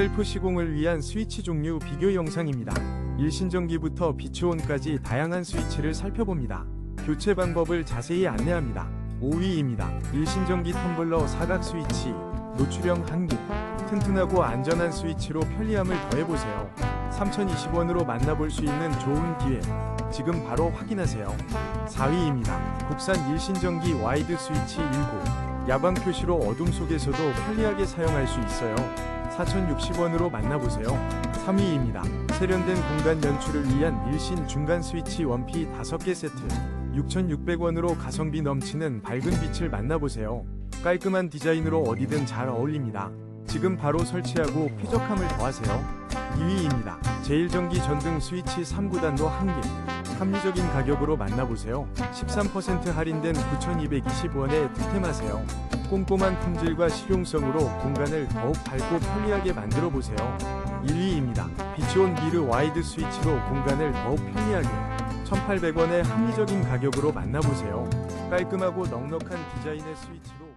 셀프 시공을 위한 스위치 종류 비교 영상입니다. 일신전기부터 비추온까지 다양한 스위치를 살펴봅니다. 교체 방법을 자세히 안내합니다. 5위입니다. 일신전기 텀블러 사각 스위치, 노출형 한기, 튼튼하고 안전한 스위치로 편리함을 더해보세요. 3020원으로 만나볼 수 있는 좋은 기회. 지금 바로 확인하세요. 4위입니다. 국산 일신전기 와이드 스위치 19. 야광 표시로 어둠 속에서도 편리하게 사용할 수 있어요. 4,060원으로 만나보세요. 3위입니다. 세련된 공간 연출을 위한 일신 중간 스위치 원피 5개 세트. 6,600원으로 가성비 넘치는 밝은 빛을 만나보세요. 깔끔한 디자인으로 어디든 잘 어울립니다. 지금 바로 설치하고 쾌적함을 더하세요. 2위입니다. 제일전기 전등 스위치 3구단도 1개. 합리적인 가격으로 만나보세요. 13% 할인된 9,220원에 득템하세요. 꼼꼼한 품질과 실용성으로 공간을 더욱 밝고 편리하게 만들어 보세요. 1위입니다. 비치온 미르 와이드 스위치로 공간을 더욱 편리하게 1,800원의 합리적인 가격으로 만나보세요. 깔끔하고 넉넉한 디자인의 스위치로